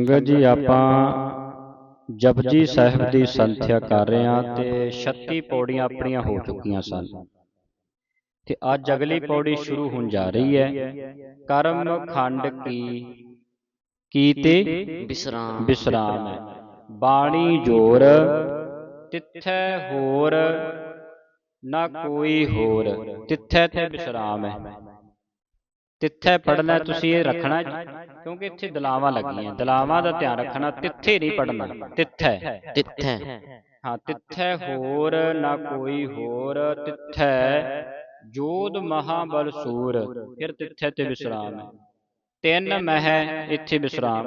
ਸੰਗਤ ਜੀ ਆਪਾਂ ਜਪਜੀ ਸਾਹਿਬ ਦੀ ਸੰਥਿਆ ਕਰ ਰਹੇ ਹਾਂ ਤੇ 36 ਪੌੜੀਆਂ ਆਪਣੀਆਂ ਹੋ ਚੁੱਕੀਆਂ ਸਨ। ਤੇ ਅੱਜ ਅਗਲੀ ਪੌੜੀ ਸ਼ੁਰੂ ਹੋਣ ਜਾ ਰਹੀ ਹੈ। ਕਰਮ ਖੰਡ ਕੀ ਕੀ ਤੇ ਵਿਸਰਾਮ ਵਿਸਰਾਮ ਹੈ। ਬਾਣੀ ਜੋਰ ਤਿੱਥੈ ਹੋਰ ਨਾ ਕੋਈ ਹੋਰ ਤਿੱਥੈ ਤੇ ਵਿਸਰਾਮ ਹੈ। ਤਿੱਥੈ ਪੜਨਾ ਤੁਸੀਂ ਇਹ ਰੱਖਣਾ ਕਿਉਂਕਿ ਇੱਥੇ ਦਲਾਵਾਂ ਲੱਗੀਆਂ। ਦਲਾਵਾਂ ਦਾ ਧਿਆਨ ਰੱਖਣਾ ਤਿੱਥੇ ਨਹੀਂ ਪੜਨਾ ਤਿੱਥੈ ਤਿੱਥੈ ਹਾਂ ਤਿੱਥੈ ਹੋਰ ਨਾ ਕੋਈ ਹੋਰ ਤਿੱਥੈ ਜੋਧ ਮਹਾਬਲ ਸੂਰ। ਫਿਰ ਤਿੱਥੈ ਤੇ ਵਿਸਰਾਮ। ਹੈ ਤਿੰਨ ਮਹਿ ਇੱਥੇ ਵਿਸਰਾਮ।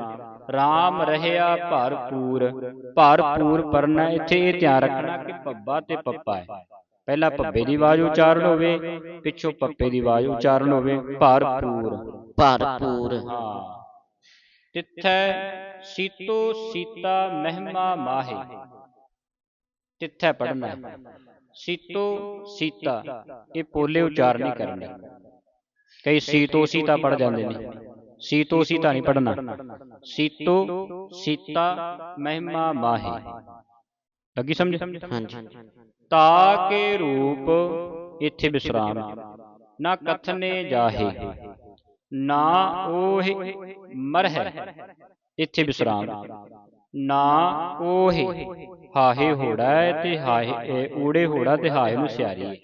RAM ਰਹਿਆ ਭਰਪੂਰ। ਭਰਪੂਰ। ਪਰਨਾ ਇੱਥੇ ਇਹ ਧਿਆਨ ਰੱਖਣਾ ਕਿ ਪੱਬਾ ਤੇ ਪੱਪਾ ਹੈ। ਪਹਿਲਾਂ ਪੱਬੇ ਦੀ ਆਵਾਜ਼ ਉਚਾਰਨ ਹੋਵੇ ਪਿੱਛੋਂ ਪੱਪੇ ਦੀ ਆਵਾਜ਼ ਉਚਾਰਨ ਹੋਵੇ ਭਰਪੂਰ। ਭਰਪੂਰ। ਹਾਂ। ਤਿੱਥੈ ਸੀਤੋ ਸੀਤਾ ਮਹਿਮਾ ਮਾਹੇ। ਤਿੱਥੈ ਪੜਨਾ ਸੀਤੋ ਸੀਤਾ ਇਹ ਪੋਲੇ ਉਚਾਰ ਨਹੀਂ ਕਰਨੇ। ਕਈ ਸੀਤੋ ਸੀਤਾ ਪੜ ਜਾਂਦੇ ਨੇ। ਸੀਤੋ ਸੀਤਾ ਨਹੀਂ ਪੜਨਾ ਸੀਤੋ ਸੀਤਾ ਮਹਿਮਾ ਮਾਹੇ। ਲੱਗੀ ਸਮਝ ਹਾਂਜੀ ਤਾ ਕੇ ਰੂਪ ਇੱਥੇ ਵਿਸਰਾਮ ਨਾ ਕਥਨੇ ਜਾਹੇ ਨਾ ਉਹ ਮਰਹਿ ਇੱਥੇ ਵਿਸਰਾਮ ਨਾ ਉਹ ਹਾਹੇ ਹੋੜਾ ਹੈ ਤੇ ਹਾਹੇ ਇਹ ਊੜੇ ਹੋੜਾ ਤੇ ਹਾਹੇ ਨੂੰ ਸਿਆਰੀ ਹੈ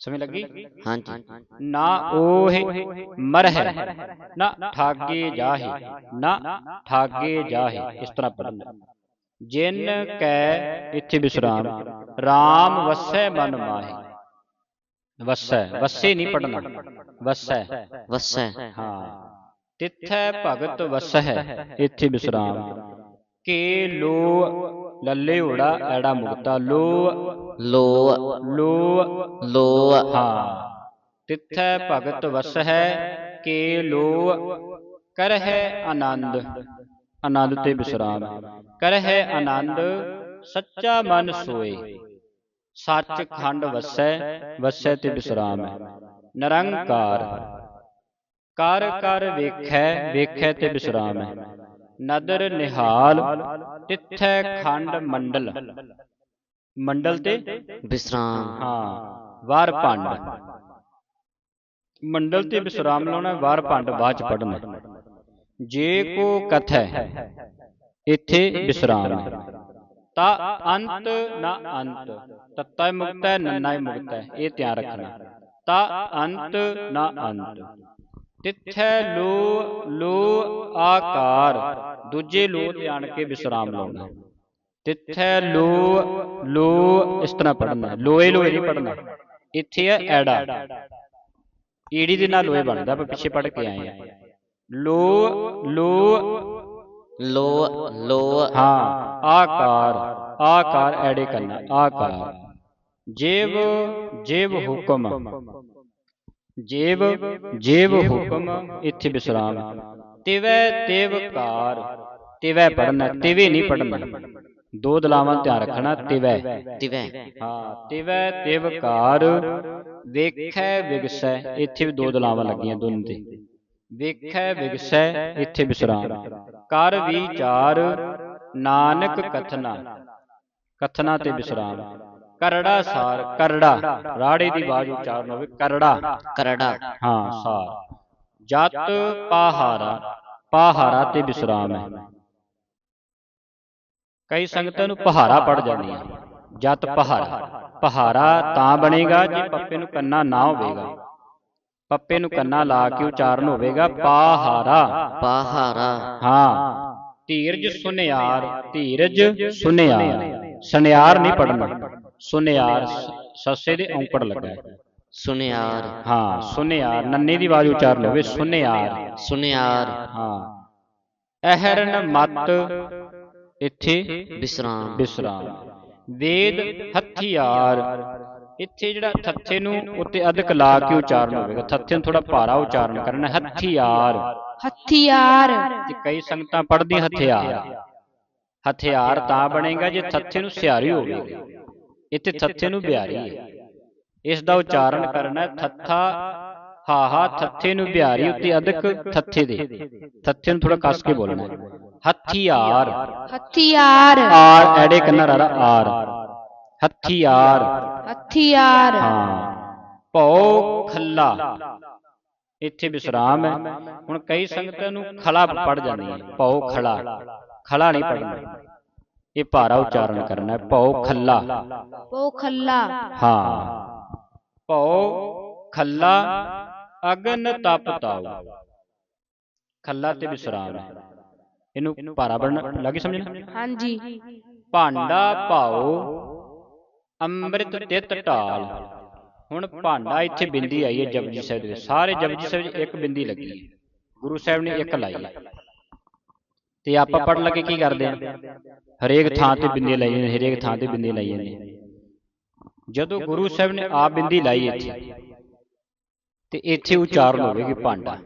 ਸਮਝ ਲੱਗੀ ਹਾਂਜੀ ਨਾ ਉਹ ਮਰਹਿ ਨਾ ਠਾਗੇ ਜਾਹੇ ਨਾ ਠਾਗੇ ਜਾਹੇ ਇਸ ਤਰ੍ਹਾਂ ਪੜਨਾ ਜਿਨ ਕੈ ਇੱਥੇ ਵਿਸਰਾਮ। RAM ਵਸੈ ਮਨ ਮਾਹੀ। ਵਸੈ ਵਸੇ ਨਹੀਂ ਪੜਨਾ ਵਸੈ ਵਸੈ ਹਾਂ। ਤਿੱਥੈ ਭਗਤ ਵਸਹਿ ਇੱਥੇ ਵਿਸਰਾਮ। ਕੇ ਲੋ ਲੱਲੇ ਓੜਾ ਐੜਾ ਮੁਕਤਾ। ਲੋ ਲੋ ਲੋ ਲੋ ਹਾਂ। ਤਿੱਥੈ ਭਗਤ ਵਸਹਿ ਕੇ ਲੋ ਕਰਹਿ ਆਨੰਦ। ਆਨੰਦ ਤੇ ਵਿਸਰਾਮ। ਕਰਹਿ ਆਨੰਦ, ਸੱਚਾ ਮਨ ਸੋਏ। ਸੱਚ ਖੰਡ ਵਸੈ ਵਸੈ ਤੇ ਵਿਸਰਾਮ। ਹੈ ਨਿਰੰਕਾਰ। ਕਰ ਕਰ ਵੇਖੈ ਵੇਖੈ ਤੇ ਵਿਸਰਾਮ। ਹੈ ਨਦਰ ਨਿਹਾਲ, ਤਿੱਥੈ ਖੰਡ ਮੰਡਲ। ਮੰਡਲ ਤੇ ਵਿਸਰਾਮ। ਹਾਂ, ਵਾਰ ਭੰਡ ਮੰਡਲ ਤੇ ਵਿਸਰਾਮ ਲਾਉਣਾ, ਵਾਰ ਭੰਡ ਬਾਅਦ ਚ ਪੜਨਾ ਜੇ ਕੋ ਕਥੈ ਇੱਥੇ ਵਿਸਰਾਮ ਹੈ ਤਾ ਅੰਤ ਨਾ ਅੰਤ ਤੱਤਾ ਮੁਕਤ ਹੈ ਨੰਨਾ ਹੀ ਮੁਕਤ ਇਹ ਧਿਆਨ ਰੱਖਣਾ। ਤਾ ਅੰਤ ਨਾ ਅੰਤ। ਤਿੱਥੈ ਲੋ ਲੋ ਆਕਾਰ ਦੂਜੇ ਲੋ ਤੇ ਆਣ ਕੇ ਵਿਸਰਾਮ ਲਾਉਣਾ। ਤਿੱਥੈ ਲੋ ਲੋ ਇਸ ਤਰ੍ਹਾਂ ਪੜਨਾ ਲੋਏ ਲੋਏ ਨਹੀਂ ਪੜਨਾ ਇੱਥੇ ਹੈ ਐੜਾ। ਈੜੀ ਦੇ ਨਾਲ ਲੋਏ ਬਣਦਾ ਆਪਾਂ ਪਿੱਛੇ ਪੜ ਕੇ ਆਏ ਆ ਲੋ ਲੋ ਲੋ ਲੋ ਹਾਂ ਆਕਾਰ ਆਕਾਰ ਐੜੇ ਕਰਨਾ ਆਕਾਰ। ਜੀਵ ਜੀਵ ਹੁਕਮ। ਜੀਵ ਜੀਵ ਹੁਕਮ ਇੱਥੇ ਵਿਸਰਾਮ। ਤਿਵੈ ਤਿਵਕਾਰ ਤਿਵੈ ਪੜਨਾ ਤਿਵੇ ਨਹੀਂ ਪੜਨਾ ਦੋ ਦਲਾਵਾਂ ਧਿਆਨ ਰੱਖਣਾ ਤਿਵੈ। ਤਿਵੈ। ਹਾਂ ਤਿਵੈ ਤਿਵਕਾਰ ਵੇਖੈ ਵਿਗਸੈ ਇੱਥੇ ਵੀ ਦੋ ਦਲਾਵਾਂ ਲੱਗੀਆਂ ਦੋਨਾਂ ਤੇ। ਵੇਖੈ ਵਿਗਸੈ ਇੱਥੇ ਵਿਸਰਾਮ ਕਰ ਵਿਚਾਰ ਨਾਨਕ ਕਥਨਾ। ਕਥਨਾ। ਤੇ ਵਿਸਰਾਮ ਕਰੜਾ ਸਾਰ ਕਰੜਾ। ਰਾੜੇ ਦੀ ਆਵਾਜ਼ ਉਚਾਰਨ ਹੋਵੇ। ਕਰੜਾ। ਕਰੜਾ। ਹਾਂ ਸਾਰ। ਜਤ ਪਾਹਾਰਾ। ਪਾਹਾਰਾ ਤੇ ਵਿਸਰਾਮ ਹੈ। ਕਈ ਸੰਗਤਾਂ ਨੂੰ ਪਹਾਰਾ ਪੜ ਜਾਂਦੀਆਂ। ਜਤ ਪਹਾਰਾ। ਪਹਾਰਾ ਤਾਂ ਬਣੇਗਾ ਜੇ ਪੱਪੇ ਨੂੰ ਕੰਨਾ ਨਾ ਹੋਵੇਗਾ। ਪੱਪੇ ਨੂੰ ਕੰਨਾ ਲਾ ਕੇ ਉਚਾਰਨ ਹੋਵੇਗਾ ਪਾਹਾਰਾ। ਪਾਹਾਰਾ। ਹਾਂ। ਧੀਰਜ ਸੁਨਿਆਰ ਧੀਰਜ ਸੁਨਿਆਰ। ਸੁਨਿਆਰ। ਨਹੀਂ ਪੜਨਾ ਸੁਨਿਆਰ ਸੱਸੇ ਦੇ ਔਂਕੜ ਲੱਗਾ। ਹੈ। ਸੁਨਿਆਰ। ਹਾਂ ਸੁਨਿਆਰ। ਨੰਨੇ ਦੀ ਆਵਾਜ਼ ਉਚਾਰਨ ਹੋਵੇ ਸੁਨਿਆਰ। ਸੁਨਿਆਰ। ਹਾਂ। ਅਹਰਨ ਮਤ ਇੱਥੇ ਵਿਸਰਾਮ। ਵਿਸਰਾਮ। ਵੇਦ ਹਥਿਆਰ। ਇੱਥੇ ਜਿਹੜਾ ਥੱਥੇ ਨੂੰ ਉੱਤੇ ਅਧਿਕ ਲਾ ਕੇ ਉਚਾਰਨ ਹੋਵੇਗਾ। ਥੱਥੇ ਨੂੰ ਥੋੜਾ ਭਾਰਾ ਉਚਾਰਨ ਕਰਨਾ ਹਥਿਆਰ। ਹਥਿਆਰ। ਤੇ ਕਈ ਸੰਗਤਾਂ ਪੜ੍ਹਦੀਆਂ ਹਥਿਆਰ। ਹਥਿਆਰ। ਤਾਂ ਬਣੇਗਾ ਜੇ ਥੱਥੇ ਨੂੰ ਸਿਆਰੀ ਹੋਵੇਗੀ। ਇੱਥੇ ਥੱਥੇ ਨੂੰ ਬਿਹਾਰੀ ਹੈ। ਇਸ ਦਾ ਉਚਾਰਨ ਕਰਨਾ ਹੈ। ਥੱਥਾ ਹਾਹਾ ਥੱਥੇ ਨੂੰ ਬਿਹਾਰੀ ਉੱਤੇ ਅਧਿਕ ਥੱਥੇ ਦੇ। ਥੱਥੇ ਨੂੰ ਥੋੜਾ ਕੱਸ ਕੇ ਬੋਲਣਾ ਹੈ। ਹਥਿਆਰ। ਹਥਿਆਰ। ਆਰ ਐੜੇ ਕੰਨਾ ਰਾ ਆਰ। ਹਥਿਆਰ। ਹਥਿਆਰ। ਹਾਂ। ਭਉ ਖੱਲਾ। ਇੱਥੇ ਵਿਸਰਾਮ ਹੈ। ਹੁਣ ਕਈ ਸੰਗਤਾਂ ਨੂੰ ਖਲਾ ਪੜ ਜਾਂਦੀਆਂ ਭਉ ਖਲਾ। ਖਲਾ ਨਹੀਂ ਪੜਨਾ ਇਹ ਭਾਰਾ ਉਚਾਰਨ ਕਰਨਾ ਹੈ। ਭਉ ਖੱਲਾ। ਪੋ ਖੱਲਾ। ਹਾਂ। ਭਉ ਖੱਲਾ। ਅਗਨ ਤਪ ਤਾਉ। ਖੱਲਾ ਤੇ ਵਿਸਰਾਮ ਹੈ। ਇਹਨੂੰ ਭਾਰਾ ਬਣਨ ਲੱਗੀ ਸਮਝਣਾ ਹਾਂਜੀ। ਭਾਂਡਾ ਭਾਉ ਅੰਮ੍ਰਿਤ ਤਿਤ ਢਾਲ ਹੁਣ ਭਾਂਡਾ ਇੱਥੇ ਬਿੰਦੀ ਆਈ ਹੈ ਜਪਜੀ ਸਾਹਿਬ ਦੇ ਸਾਰੇ ਜਪਜੀ ਸਾਹਿਬ ਵਿੱਚ ਇੱਕ ਬਿੰਦੀ ਲੱਗੀ। ਹੈ ਗੁਰੂ ਸਾਹਿਬ ਨੇ ਇੱਕ ਲਾਈ। ਹੈ ਤੇ ਆਪਾਂ ਪੜ੍ਹਨ ਲੱਗੇ ਕੀ ਕਰਦੇ ਆ? ਹਰੇਕ ਥਾਂ ਤੇ ਬਿੰਦੀ ਲਾਈ ਜਾਂਦੇ ਹਰੇਕ ਥਾਂ ਤੇ ਬਿੰਦੀ ਲਾਈ ਜਾਂਦੇ। ਜਦੋਂ ਗੁਰੂ ਸਾਹਿਬ ਨੇ ਆਪ ਬਿੰਦੀ ਲਾਈ ਇੱਥੇ ਤੇ ਇੱਥੇ ਉਚਾਰਨ ਹੋਵੇਗੀ ਭਾਂਡਾ।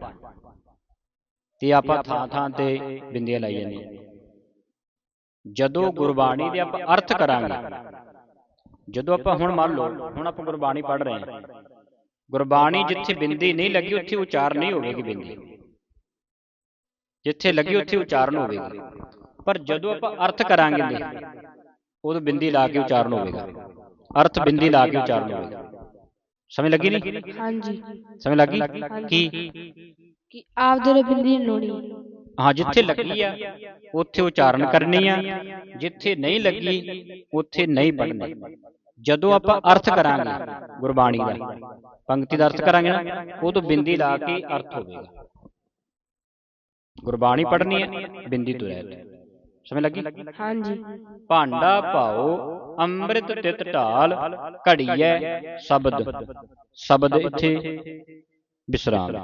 ਤੇ ਆਪਾਂ ਥਾਂ ਥਾਂ ਤੇ ਬਿੰਦੀਆਂ ਲਾਈ ਜਾਂਦੇ ਜਦੋਂ ਗੁਰਬਾਣੀ ਦੇ ਆਪਾਂ ਅਰਥ ਕਰਾਂਗੇ ਜਦੋਂ ਆਪਾਂ ਹੁਣ ਮੰਨ ਲਓ ਹੁਣ ਆਪਾਂ ਗੁਰਬਾਣੀ ਪੜ੍ਹ ਰਹੇ ਹਾਂ। ਗੁਰਬਾਣੀ ਜਿੱਥੇ ਬਿੰਦੀ ਨਹੀਂ ਲੱਗੀ ਉੱਥੇ ਉਚਾਰ ਨਹੀਂ ਹੋਵੇਗੀ ਬਿੰਦੀ। ਜਿੱਥੇ ਲੱਗੀ ਉੱਥੇ ਉਚਾਰਨ ਹੋਵੇਗੀ। ਪਰ ਜਦੋਂ ਆਪਾਂ ਅਰਥ ਕਰਾਂਗੇ ਉਦੋਂ ਬਿੰਦੀ ਲਾ ਕੇ ਉਚਾਰਨ ਹੋਵੇਗਾ। ਅਰਥ ਬਿੰਦੀ ਲਾ ਕੇ ਉਚਾਰਨ ਹੋਵੇਗਾ। ਸਮਝ ਲੱਗੀ ਨਹੀਂ ਹਾਂਜੀ। ਸਮਝ ਲੱਗੀ? ਕੀ? ਕਿ? ਆਪਦੇ ਲਈ ਬਿੰਦੀ ਲਾਉਣੀ। ਹਾਂ ਜਿੱਥੇ ਲੱਗੀ ਆ ਉੱਥੇ ਉਚਾਰਨ ਕਰਨੀ ਆ। ਜਿੱਥੇ ਨਹੀਂ ਲੱਗੀ ਉੱਥੇ ਨਹੀਂ ਪੜ੍ਹਨੀ। ਜਦੋਂ ਆਪਾਂ ਅਰਥ ਕਰਾਂਗੇ ਗੁਰਬਾਣੀ ਦਾ। ਪੰਕਤੀ ਦਾ ਅਰਥ ਕਰਾਂਗੇ ਨਾ ਉਦੋਂ ਬਿੰਦੀ ਲਾ ਕੇ ਅਰਥ ਹੋਵੇਗਾ ਗੁਰਬਾਣੀ ਪੜ੍ਹਨੀ ਹੈ ਬਿੰਦੀ ਤੋਂ ਰਹਿਤ ਸਮਝ ਲੱਗੀ? ਹਾਂਜੀ। ਭਾਂਡਾ ਭਾਉ ਅੰਮ੍ਰਿਤ ਤਿਤ ਢਾਲ ਘੜੀਐ ਸ਼ਬਦ। ਸ਼ਬਦ ਇੱਥੇ ਵਿਸਰਾਮ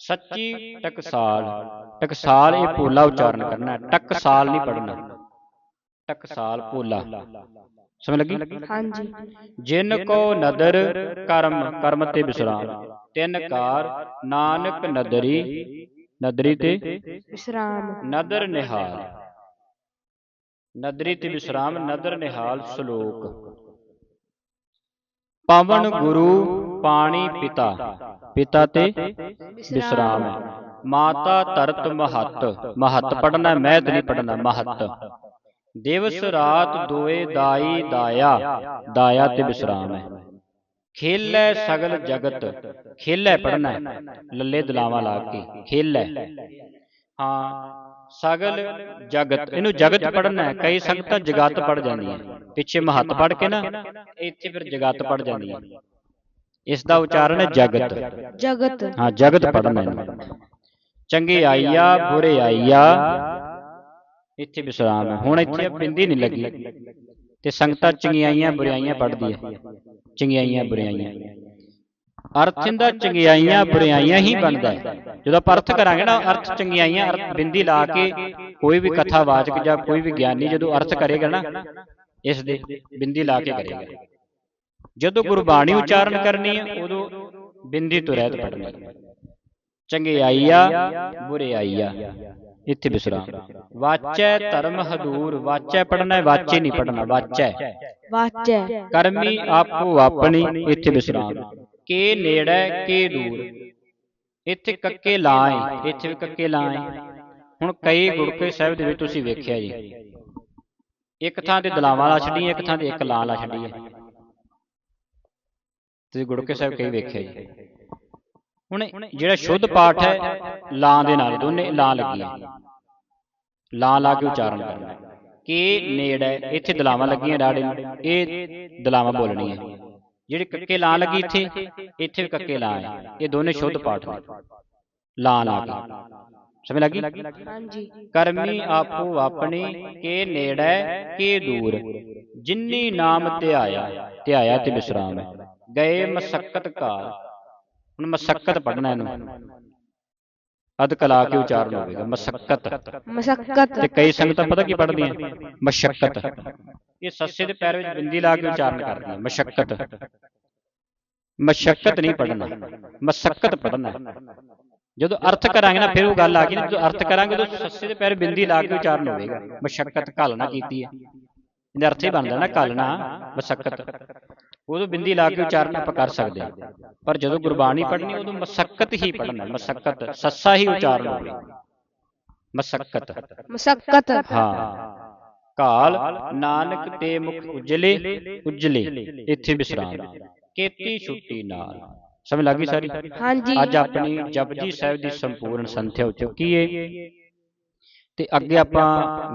ਸੱਚੀ ਟਕਸਾਲ। ਟਕਸਾਲ ਇਹ ਪੋਲਾ ਉਚਾਰਨ ਕਰਨਾ ਹੈ, ਟਕਸਾਲ ਨਹੀਂ ਪੜਨਾ ਟਕਸਾਲ ਪੋਲਾ ਸਮਝ ਲੱਗੀ? ਹਾਂਜੀ। ਜਿਨ ਕੋ ਨਦਰ ਕਰਮ ਕਰਮ ਤੇ ਵਿਸਰਾਮ। ਤਿੰਨ ਕਾਰ ਨਾਨਕ ਨਦਰੀ ਨਦਰੀ ਤੇ ਵਿਸਰਾਮ। ਨਦਰ ਨਿਹਾਲ। ਨਦਰੀ ਤੇ ਵਿਸਰਾਮ ਨਦਰ ਨਿਹਾਲ ਸ਼ਲੋਕ। ਪਵਨ ਗੁਰੂ ਪਾਣੀ ਪਿਤਾ। ਪਿਤਾ। ਤੇ ਵਿਸਰਾਮ। ਮਾਤਾ ਤਰਤ ਮਹੱਤ। ਮਹੱਤ ਪੜਨਾ ਮਹਿਤ ਨਹੀਂ ਪੜਨਾ ਮਹੱਤ। ਦਿਵਸ ਰਾਤ ਦੋਏ ਦਾਈ ਦਾਇਆ ਦਾਇਆ ਤੇ ਵਿਸਰਾਮ ਹੈ। ਖੇਲੈ ਸਗਲ ਜਗਤ ਖੇਲੈ ਪੜਨਾ ਲੱਲੇ ਦਲਾਵਾ ਲਾ ਕੇ ਖੇਲੈ। ਹਾਂ ਸਗਲ ਜਗਤ ਇਹਨੂੰ ਜਗਤ ਪੜਨਾ ਹੈ ਕਈ ਸੰਗਤਾਂ ਜਗਤ ਪੜ ਜਾਂਦੀਆਂ ਪਿੱਛੇ ਮਹੱਤ ਪੜ ਕੇ ਨਾ ਇੱਥੇ ਫਿਰ ਜਗਤ ਪੜ ਜਾਂਦੀਆਂ ਇਸ ਦਾ ਉਚਾਰਨ ਹੈ ਜਗਤ ਜਗਤ। ਹਾਂ ਜਗਤ ਪੜਨਾ ਹੈ ਚੰਗੇ ਆਈਆ ਬੁਰੇ ਆਈਆ। ਇੱਥੇ ਵਿਸਰਾਮ ਹੈ। ਹੁਣ ਇੱਥੇ ਬਿੰਦੀ ਨਹੀਂ ਲੱਗੀ। ਤੇ ਸੰਗਤਾਂ ਚੰਗਿਆਈਆਂ ਬੁਰਾਈਆਂ ਪੜਦੀ ਹੈ। ਚੰਗਿਆਈਆਂ ਬੁਰਾਈਆਂ ਅਰਥ ਇਹਦਾ ਚੰਗਿਆਈਆਂ ਬੁਰਾਈਆਂ ਹੀ ਬਣਦਾ ਹੈ। ਜਦੋਂ ਆਪਾਂ ਅਰਥ ਕਰਾਂਗੇ ਨਾ ਅਰਥ ਚੰਗਿਆਈਆਂ ਅਰਥ ਬਿੰਦੀ ਲਾ ਕੇ ਕੋਈ ਵੀ ਕਥਾਵਾਚਕ ਜਾਂ ਕੋਈ ਵੀ ਗਿਆਨੀ ਜਦੋਂ ਅਰਥ ਕਰੇਗਾ ਨਾ ਇਸ ਦੇ ਬਿੰਦੀ ਲਾ ਕੇ ਕਰੇਗਾ। ਜਦੋਂ ਗੁਰਬਾਣੀ ਉਚਾਰਨ ਕਰਨੀ ਹੈ ਉਦੋਂ ਬਿੰਦੀ ਤੋਂ ਰਹਿਤ ਪੜਨੀ ਚੰਗਿਆਈਆ ਬੁਰਿਆਈਆ। ਇੱਥੇ ਵਿਸਰਾਮ ਵਾਚੈ ਧਰਮ ਹਦੂਰ ਵਾਚੈ ਪੜਨਾ ਹੈ ਵਾਚੇ ਨਹੀਂ ਪੜਨਾ ਵਾਚੈ। ਵਾਚੈ। ਕਰਮੀ ਆਪੋ ਆਪਣੀ ਇੱਥੇ ਵਿਸਰਾਮ ਕੇ ਨੇੜੇ ਕੇ ਦੂਰ। ਇੱਥੇ ਕੱਕੇ ਲਾਏ ਇੱਥੇ ਵੀ ਕੱਕੇ ਲਾਏ। ਹੁਣ ਕਈ ਗੁਰਕੇ ਸਾਹਿਬ ਦੇ ਵਿੱਚ ਤੁਸੀਂ ਵੇਖਿਆ ਜੀ। ਇੱਕ ਥਾਂ ਤੇ ਦਲਾਵਾਂ ਲਾ ਛੱਡੀ ਇੱਕ ਥਾਂ ਤੇ ਇੱਕ ਲਾਂ ਲਾ ਛੱਡੀ ਹੈ। ਤੁਸੀਂ ਗੁਰਕੇ ਸਾਹਿਬ ਕਈ ਵੇਖਿਆ ਜੀ। ਹੁਣ ਜਿਹੜਾ ਸ਼ੁੱਧ ਪਾਠ ਹੈ ਲਾਂ ਦੇ ਨਾਲ ਦੋਨੇ ਲਾਂ ਲੱਗੀਆਂ ਲਾਂ ਲਾ ਕੇ ਉਚਾਰਨ ਕਰਨਾ ਕੇ ਨੇੜੇ ਇੱਥੇ ਦਲਾਵਾਂ ਲੱਗੀਆਂ ਡਾੜੇ ਨੂੰ ਇਹ ਦਲਾਵਾਂ ਬੋਲਣੀਆਂ। ਜਿਹੜੇ ਕੱਕੇ ਲਾਂ ਲੱਗੀ ਇੱਥੇ ਇੱਥੇ ਵੀ ਕੱਕੇ ਲਾਂ ਹੈ। ਇਹ ਦੋਨੇ ਸ਼ੁੱਧ ਪਾਠ ਨੇ। ਲਾਂ ਲਾ ਕੇ। ਸਮਝ ਲੱਗੀ? ਹਾਂਜੀ। ਕਰਮੀ ਆਪੋ ਆਪਣੀ ਕੇ ਨੇੜੇ ਕੇ ਦੂਰ। ਜਿਨਨੀ ਨਾਮ ਧਿਆਇਆ ਧਿਆਇਆ ਤੇ ਵਿਸਰਾਮ ਹੈ। ਗਏ ਮਸਕਤ ਕਾਲ ਹੁਣ ਮਸਕਤ ਪੜਨਾ ਇਹਨੂੰ। ਅਦ ਕਲਾ ਕੇ ਉਚਾਰਨ ਹੋਵੇਗਾ ਮਸਕਤ। ਮਸਕਤ। ਤੇ ਕਈ ਸੰਗਤਾਂ ਪਤਾ ਕੀ ਪੜਦੀਆਂ ਮਸ਼ਕਤ। ਇਹ ਸੱਸੇ ਦੇ ਪੈਰ ਵਿੱਚ ਬਿੰਦੀ ਲਾ ਕੇ ਉਚਾਰਨ ਕਰਦੀਆਂ ਮਸ਼ਕਤ। ਮਸ਼ਕਤ ਨਹੀਂ ਪੜਨਾ ਮਸਕਤ ਪੜਨਾ ਜਦੋਂ ਅਰਥ ਕਰਾਂਗੇ ਨਾ ਫਿਰ ਉਹ ਗੱਲ ਆ ਗਈ ਨਾ ਜਦੋਂ ਅਰਥ ਕਰਾਂਗੇ ਉਦੋਂ ਸੱਸੇ ਦੇ ਪੈਰ ਬਿੰਦੀ ਲਾ ਕੇ ਉਚਾਰਨ ਹੋਵੇਗਾ। ਮਸ਼ਕਤ ਘਾਲਣਾ ਕੀਤੀ ਹੈ। ਇਹਦਾ ਅਰਥ ਹੀ ਬਣਦਾ ਨਾ ਘਾਲਣਾ ਮਸਕਤ। ਉਦੋਂ ਬਿੰਦੀ ਲਾ ਕੇ ਉਚਾਰਨ ਆਪਾਂ ਕਰ ਸਕਦੇ ਹਾਂ। ਪਰ ਜਦੋਂ ਗੁਰਬਾਣੀ ਪੜ੍ਹਨੀ ਉਦੋਂ ਮਸਕਤ ਹੀ ਪੜਨਾ ਮਸਕਤ ਸੱਸਾ ਹੀ ਉਚਾਰਨ ਹੋਵੇ ਮਸਕਤ। ਮਸਕਤ। ਹਾਂ। ਕਾਲ ਨਾਨਕ ਤੇ ਮੁਖ ਉਜਲੇ ਉਜਲੇ ਇੱਥੇ ਵਿਸਰਾਮ ਕੀਤੀ ਛੁੱਟੀ ਨਾਲ। ਸਮਝ ਲੱਗੀ ਸਾਰੀ? ਹਾਂਜੀ। ਅੱਜ ਆਪਣੀ ਜਪਜੀ ਸਾਹਿਬ ਦੀ ਸੰਪੂਰਨ ਸੰਥਿਆ ਹੋ ਚੁੱਕੀ ਏ? ਤੇ ਅੱਗੇ ਆਪਾਂ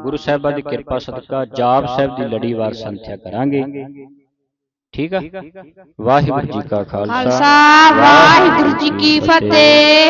ਗੁਰੂ ਸਾਹਿਬਾਂ ਦੀ ਕਿਰਪਾ ਸਦਕਾ ਜਾਪ ਸਾਹਿਬ ਦੀ ਲੜੀਵਾਰ ਸੰਥਿਆ ਕਰਾਂਗੇ। ਠੀਕ ਆ? ਵਾਹਿਗੁਰੂ ਜੀ ਕਾ ਖਾਲਸਾ। ਖਾਲਸਾ ਵਾਹਿਗੁਰੂ ਜੀ ਕੀ ਫਤਿਹ।